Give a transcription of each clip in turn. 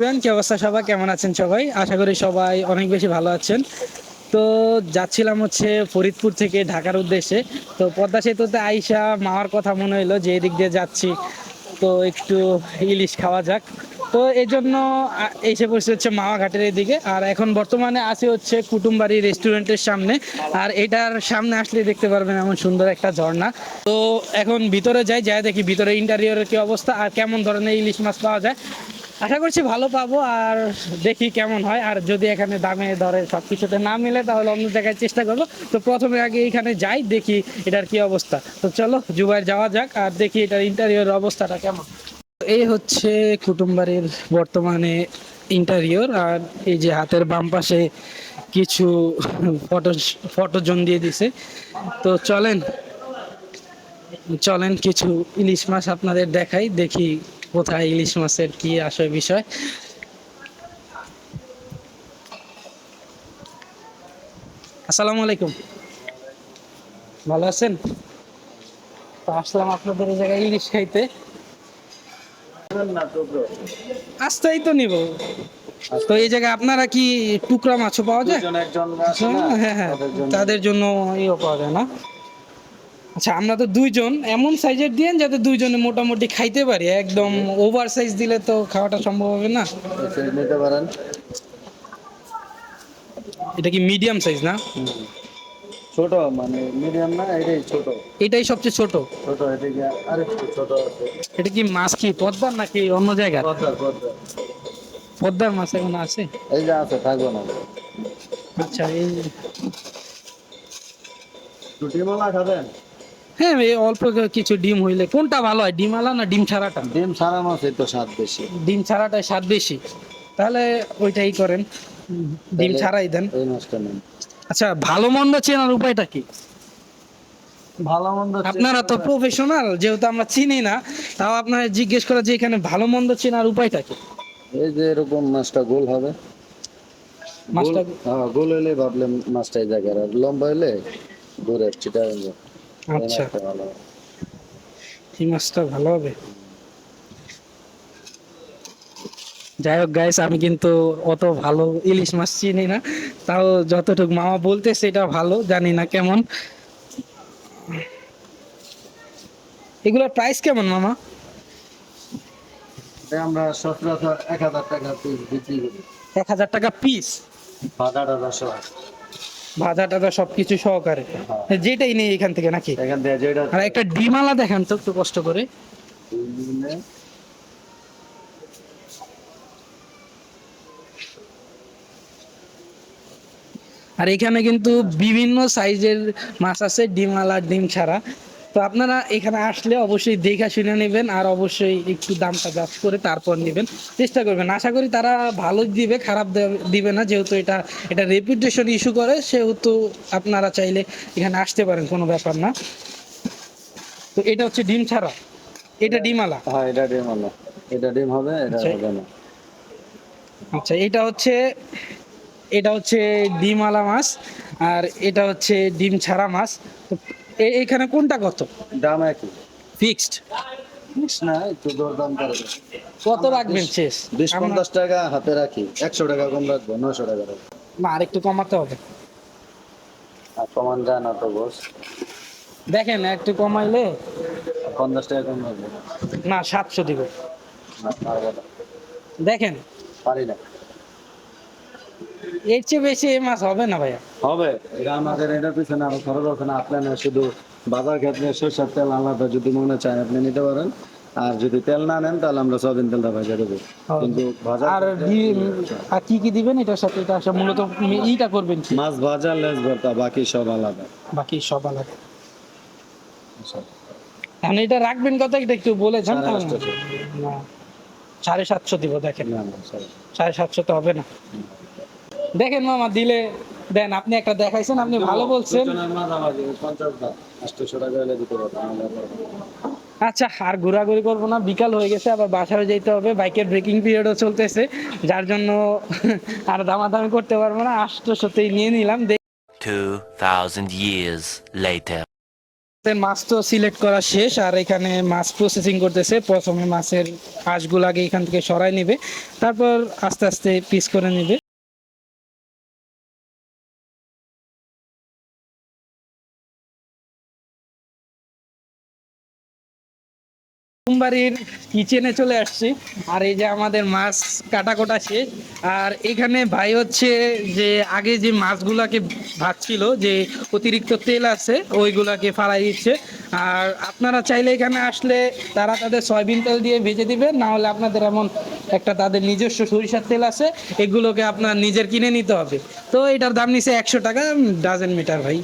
কি অবস্থা? সবাই কেমন আছেন সবাই? আশা করি সবাই অনেক বেশি ভালো আছেন। তো যাচ্ছিলাম হচ্ছে ফরিদপুর থেকে ঢাকার উদ্দেশ্যে। তো পদ্মা সেতুতে আইসা মাওয়ার কথা মনে হইল যে এদিক দিয়ে যাচ্ছি। তো একটু ইলিশ খাওয়া যাক। তো এই জন্য এসে পড়ছে হচ্ছে মাওয়া ঘাটের এদিকে। আর এখন বর্তমানে আছে হচ্ছে কুটুমবাড়ি রেস্টুরেন্টের সামনে। আর এটার সামনে আসলে দেখতে পারবেন এমন সুন্দর একটা ঝর্ণা। তো এখন ভিতরে যাই যাই দেখি ভিতরে ইন্টারিয়রের কি অবস্থা, আর কেমন ধরনের ইলিশ মাছ পাওয়া যায়। আশা করছি ভালো পাবো আর দেখি কেমন হয়। আর যদি এখানে দামে দরে সব কিছুতে না মিলে তাহলে অন্য জায়গায় চেষ্টা করব। তো প্রথমে আগে এখানে যাই, দেখি এটার কি অবস্থা। তো চলো, জুবাইর যাওয়া যাক আর দেখি এটার ইন্টারিয়র অবস্থাটা কেমন। এই হচ্ছে কুটুমবাড়ির বর্তমানে ইন্টারিয়র আর এই যে হাতের বাম পাশে কিছু ফটো ফটো জোন দিয়ে দিছে। তো চলেন চলেন কিছু ইলিশ মাছ আপনাদের দেখাই, দেখি কোথায় ইলিশ মাছের কি আসে বিষয়? আসসালামু আলাইকুম। ভালো আছেন? তো আসলাম আপনাদের এই জায়গায় ইলিশ খাইতে। আসতেই তো নিব। তো এই জায়গায় আপনারা কি টুকরা মাছও পাওয়া যায়? হ্যাঁ হ্যাঁ তাদের জন্য- তাদের জন্য ইয়ে পাওয়া যায় না। আচ্ছা আমরা তো দুইজন এমন সাইজের দিয়েন যাতে দুইজনে মোটামুটি খাইতে পারি। একদম ওভার সাইজ দিলে তো খাওয়াটা সম্ভব হবে না। নিতে পারেন এটা কি মিডিয়াম সাইজ না? ছোট মানে মিডিয়াম না এটাই ছোট। এটাই সবচেয়ে ছোট। ছোট এদিকে আরেকটু ছোট আছে? এটা কি মাছ কি পদ্মার নাকি অন্য জায়গার? পদ্মার পদ্মার। পদ্মার মাছ এখন আছে? এই যে আছে থাকব না। আচ্ছা এই রুটি মালা খাবেন? হ্যাঁ এই অল্প কিছু ডিম হইলে। কোনটা ভালো হয় ডিম আলা না ডিম ছাড়াটা? ডিম সারা মাছ তো স্বাদ বেশি। ডিম ছাড়াটায় স্বাদ বেশি। তাহলে ওইটাই করেন। ডিম ছাড়াই দেন। এই মাছটা নেন। আচ্ছা ভালো মন্দ চেনার উপায়টা কি? ভালো মন্দ আপনারা তো প্রফেশনাল যেহেতু আমরা চিনি না তাও আপনারা জিজ্ঞেস করা যে এখানে ভালো মন্দ চেনার উপায়টা কি? এই যে এরকম মাছটা গোল হবে। মাছটা গোল- হ্যাঁ গোল হলে ভাবলেন মাছটা এই জায়গার আর লম্বা হলে দূরে চিটা আচ্ছা। এই মাছটা ভালো হবে? যাই হোক গাইস আমি কিন্তু অত ভালো ইলিশ মাছ চিনি না তাও যতটুকু মামা বলতে সেটা ভালো জানি না কেমন। এগুলোর প্রাইস কেমন মামা? আমরা সচরাচর এক হাজার টাকা পিস বিক্রি করি। এক হাজার টাকা পিস সহ ভাজা টাজা সবকিছু সহকারে। যেটাই নেই এখান থেকে নাকি? আর একটা ডিমালা দেখান তো একটু কষ্ট করে। আর এখানে কিন্তু বিভিন্ন সাইজের মাছ আছে ডিমালা ডিম ছাড়া। তো আপনারা এখানে আসলে অবশ্যই দেখা শুনে নেবেন আর অবশ্যই একটু দামটা জাজ করে তারপর নেবেন। চেষ্টা করবেন। আশা করি তারা ভালো দিবে খারাপ দিবে না। যেহেতু এটা এটা রেপুটেশন ইস্যু করে সেহেতু আপনারা চাইলে এখানে আসতে পারেন কোনো ব্যাপার না। তো এটা হচ্ছে ডিম ছাড়া। এটা ডিমালা হ্যাঁ এটা ডিম হলো এটা ডিম হবে এটা আচ্ছা। হবে না। আচ্ছা এটা হচ্ছে এটা হচ্ছে ডিমওয়ালা মাছ আর এটা হচ্ছে ডিম ছাড়া মাছ। তো এ- এখানে কোনটা কত? দাম একই। ফিক্সড না একটু দরদাম করে কত রাখবেন শেষ? বিশ পঞ্চাশ টাকা হাতে রাখি একশো টাকা কম রাখব নশো টাকা রাখব। না আর একটু কমাতে হবে। আর কমান যায় না তো বস দেখেন একটু কমাইলে পঞ্চাশ টাকা কম রাখব। না সাতশো দিব। দেখেন। পারি না। এর চেয়ে বেশি এই মাছ হবে না ভাইয়া। হবে? এটা আমাদের এটার পিছনে আরও খরচ আছে না? আপনি না শুধু বাজার ক্ষেত্রে সরষের তেল আলাদা যদি মনে চান আপনি নিতে পারেন। আর যদি তেল না নেন তাহলে আমরা সয়াবিন তেলটা ভাজা দেবো। কিন্তু ভাজা আর আর কি কি দিবেন? এটার সাথে এটা আসলে মূলত ইটা করবেন কি? মাছ ভাজা লেস ভর্তা বাকি সব আলাদা। বাকি সব আলাদা। এখন এটা রাখবেন কত এটা একটু বলে যান সাড়ে তাহলে। না। সাড়ে সাতশো দিব দেখেন। সাড়ে সাতশো তো হবে না। দেখেন মামা দিলে দেন আপনি একটা দেখাইছেন আপনি ভালো বলছেন। আচ্ছা আর ঘোরাঘুরি করব না বিকাল হয়ে গেছে আবার বাসায় যেতে হবে বাইকের ব্রেকিং পিরিয়ডও চলতেছে যার জন্য আর দামাদামি করতে পারব না আষ্টশোতেই নিয়ে নিলাম 2,000 years later. মাছ তো সিলেক্ট করা শেষ আর এখানে মাছ প্রসেসিং করতেছে প্রথমে মাছের আঁশগুলাকে এখান থেকে সরাই নেবে তারপর আস্তে আস্তে পিস করে নেবে বাড়ির কিচেনে চলে আসছি। আর এই যে আমাদের মাছ কাটা কোটা শেষ। আর এখানে ভাই হচ্ছে যে আগে যে মাছগুলাকে ভাজছিল, যে অতিরিক্ত তেল আছে, ওইগুলাকে ফালাই দিচ্ছে। আর আপনারা চাইলে এখানে আসলে তারা তাদের সয়াবিন তেল দিয়ে ভেজে দিবেন, না হলে আপনাদের এমন একটা তাদের নিজস্ব সরিষার তেল আছে, এগুলোকে আপনার নিজের কিনে নিতে হবে। তো এটার দাম নিছে একশো টাকা ডাজেন মিটার ভাই।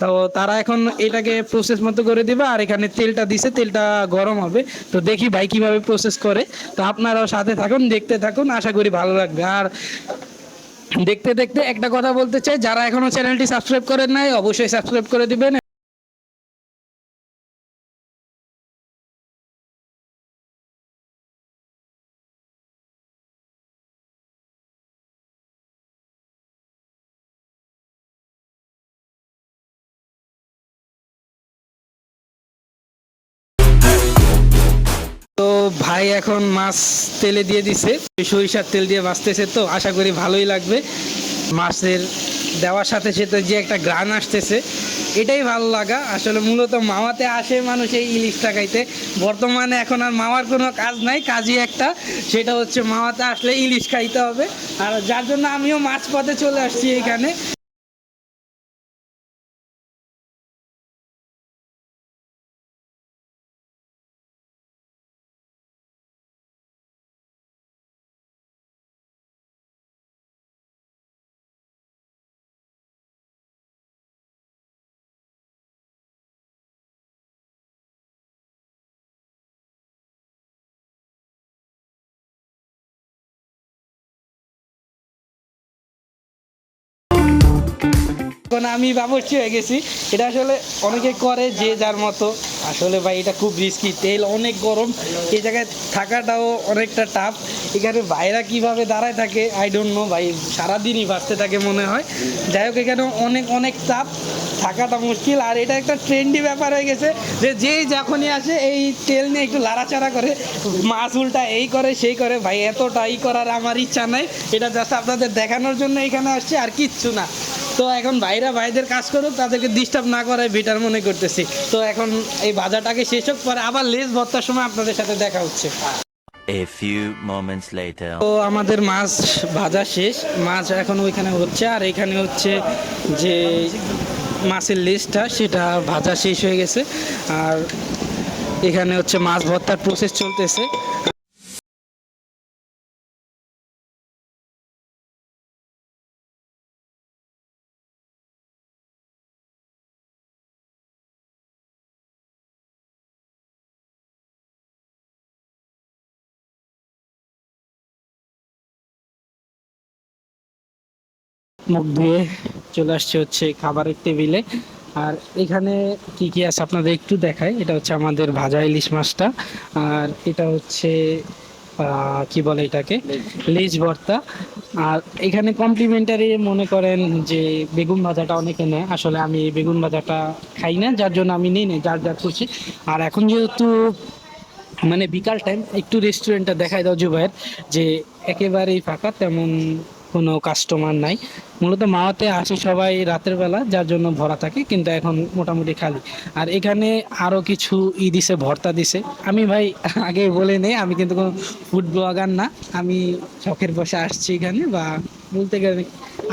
তো তারা এখন এটাকে প্রসেস মতো করে দিবে, আর এখানে তেলটা দিছে, তেলটা গরম হবে। তো দেখি ভাই কীভাবে প্রসেস করে। তো আপনারাও সাথে থাকুন, দেখতে থাকুন, আশা করি ভালো লাগবে। আর দেখতে দেখতে একটা কথা বলতে চাই, যারা এখনও চ্যানেলটি সাবস্ক্রাইব করেন নাই, অবশ্যই সাবস্ক্রাইব করে দিবেন তো ভাই এখন মাছ তেলে দিয়ে দিছে, সরিষার তেল দিয়ে ভাজতেছে তো, আশা করি ভালোই লাগবে। মাছের দেওয়ার সাথে সাথে যে একটা গ্রান আসতেছে, এটাই ভালো লাগা। আসলে মূলত মাওয়াতে আসে মানুষ এই ইলিশটা খাইতে। বর্তমানে এখন আর মাওয়ার কোনো কাজ নাই, কাজই একটা। সেটা হচ্ছে মাওয়াতে আসলে ইলিশ খাইতে হবে। আর যার জন্য আমিও মাছ পথে চলে আসছি এখানে। এখন আমি বাবরচি হয়ে গেছি। এটা আসলে অনেকে করে যে যার মতো। আসলে ভাই, এটা খুব রিস্কি তেল অনেক গরম। এই জায়গায় থাকাটাও অনেকটা টাফ এখানে ভাইরা কীভাবে দাঁড়ায় থাকে আই ডোন্ট নো ভাই। সারাদিনই বাঁচতে থাকে মনে হয়। যাই হোক, এখানে অনেক অনেক চাপ। থাকাটা মুশকিল। আর এটা একটা ট্রেন্ডি ব্যাপার হয়ে গেছে যে, যেই যখনই আসে, এই তেল নিয়ে একটু লাড়াচাড়া করে, মাছ উল্টা এই করে, সেই করে। ভাই, এতটা ই করার আমার ইচ্ছা নাই। এটা জাস্ট আপনাদের দেখানোর জন্য এখানে আসছে। আর কিচ্ছু না। তো এখন ভাইরা ভাইদের কাজ করুক তাদেরকে ডিস্টার্ব না করায় বেটার মনে করতেছি। তো এখন এই বাজারটাকে শেষ হোক পরে আবার লেস ভর্তার সময় আপনাদের সাথে দেখা হচ্ছে। A few moments later. তো আমাদের মাছ ভাজা শেষ। মাছ এখন ওইখানে হচ্ছে আর এখানে হচ্ছে যে মাছের লিস্টটা সেটা ভাজা শেষ হয়ে গেছে। আর এখানে হচ্ছে মাছ ভর্তার প্রসেস চলতেছে। মুখ ধুয়ে চলে আসছে হচ্ছে খাবারের টেবিলে। আর এখানে কি কি আছে আপনাদের একটু দেখাই। এটা হচ্ছে আমাদের ভাজা ইলিশ মাছটা। আর এটা হচ্ছে কি বলে এটাকে? লেজ ভর্তা। আর এখানে কমপ্লিমেন্টারি মনে করেন যে বেগুন ভাজাটা অনেকে নেয়। আসলে আমি বেগুন ভাজাটা খাই না, যার জন্য আমি নিই না যার যার খুশি। আর এখন যেহেতু মানে বিকাল টাইম একটু রেস্টুরেন্টটা দেখাই দাও জুবাইয়ের যে একেবারেই ফাঁকা, তেমন কোনো কাস্টমার নাই। মূলত মাওয়াতে আসে সবাই রাতের বেলা, যার জন্য ভরা থাকে, কিন্তু এখন মোটামুটি খালি। আর এখানে আরও কিছু ই দিছে, ভর্তা দিছে। আমি ভাই, আগে বলে নেই, আমি কিন্তু কোনো ফুড ব্লগার না। আমি শখের বসে আসছি এখানে বা বলতে গেলে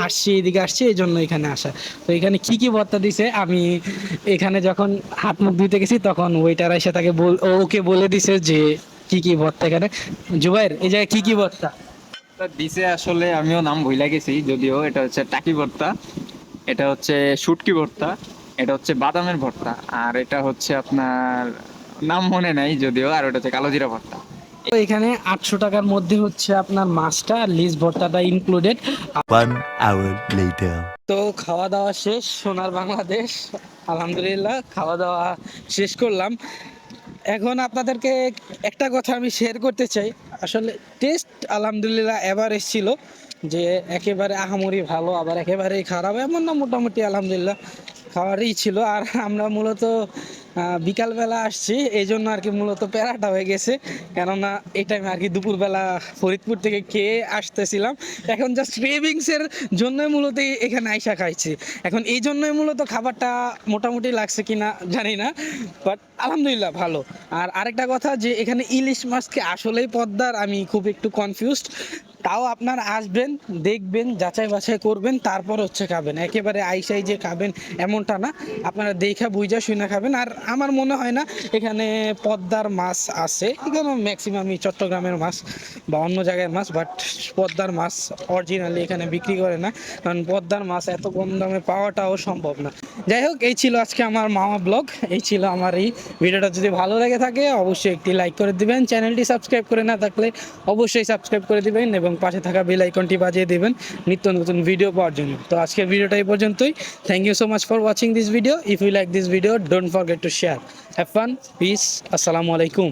আসছি, এদিকে আসছি, এই জন্য এখানে আসা। তো এখানে কি কি ভর্তা দিছে, আমি এখানে যখন হাত মুখ ধুইতে গেছি, তখন ওয়েটার এসে তাকে বল ওকে বলে দিছে যে কি কি ভর্তা এখানে। জুবাইর, এই জায়গায় কি কি ভর্তা? ভর্তা দিছে আসলে আমিও নাম ভুলে গেছি যদিও এটা হচ্ছে টাকি ভর্তা। এটা হচ্ছে শুটকি ভর্তা এটা হচ্ছে বাদামের ভর্তা আর এটা হচ্ছে আপনার নাম মনে নাই যদিও আর ওটা হচ্ছে কালো জিরা ভর্তা। তো এখানে আটশো টাকার মধ্যে হচ্ছে আপনার মাছটা আর লিস ভর্তাটা ইনক্লুডেড One তো খাওয়া দাওয়া শেষ সোনার বাংলাদেশ। আলহামদুলিল্লাহ খাওয়া দাওয়া শেষ করলাম। এখন আপনাদেরকে একটা কথা আমি শেয়ার করতে চাই। আসলে টেস্ট আলহামদুলিল্লাহ এভারেজ ছিল যে একেবারে আহামরি ভালো, আবার একেবারেই খারাপ, এমন না মোটামুটি আলহামদুলিল্লাহ খাওয়ারই ছিল। আর আমরা মূলত বিকালবেলা আসছি এই জন্য আর কি মূলত প্যারাটা হয়ে গেছে। কেননা এই টাইমে আর কি দুপুরবেলা ফরিদপুর থেকে খেয়ে আসতেছিলাম। এখন জাস্ট ক্রেভিংসের জন্যই মূলত এখানে আইসা খাইছি। এখন এই জন্যই মূলত খাবারটা মোটামুটি লাগছে কিনা জানি না বাট আলহামদুলিল্লাহ ভালো। আর আরেকটা কথা যে, এখানে ইলিশ মাছকে আসলেই পদ্মার, আমি খুব একটু কনফিউজড তাও আপনার আসবেন, দেখবেন, যাচাই বাছাই করবেন, তারপর হচ্ছে খাবেন। একেবারে আইসাই যে খাবেন এমনটা না, আপনারা দেখা বুঝা শুনে খাবেন। আর আমার মনে হয় না, এখানে পদ্মার মাছ আছে। এখানে ম্যাক্সিমামই চট্টগ্রামের মাছ বা অন্য জায়গার মাছ বাট পদ্মার মাছ অরিজিনালি এখানে বিক্রি করে না। কারণ পদ্মার মাছ এত কম দামে পাওয়াটাও সম্ভব না। যাই হোক, এই ছিল আজকে আমার মামা ব্লগ। এই ছিল আমার এই ভিডিওটা। যদি ভালো লেগে থাকে, অবশ্যই একটি লাইক করে দিবেন। চ্যানেলটি সাবস্ক্রাইব করে না থাকলে অবশ্যই সাবস্ক্রাইব করে দিবেন এবং পাশে থাকা বেল আইকনটি বাজিয়ে দেবেন নিত্য নতুন ভিডিও পাওয়ার জন্য। তো আজকের ভিডিওটা এই পর্যন্তই। Thank you so much for watching this video if you like this video don't forget to share have fun peace আসসালামু আলাইকুম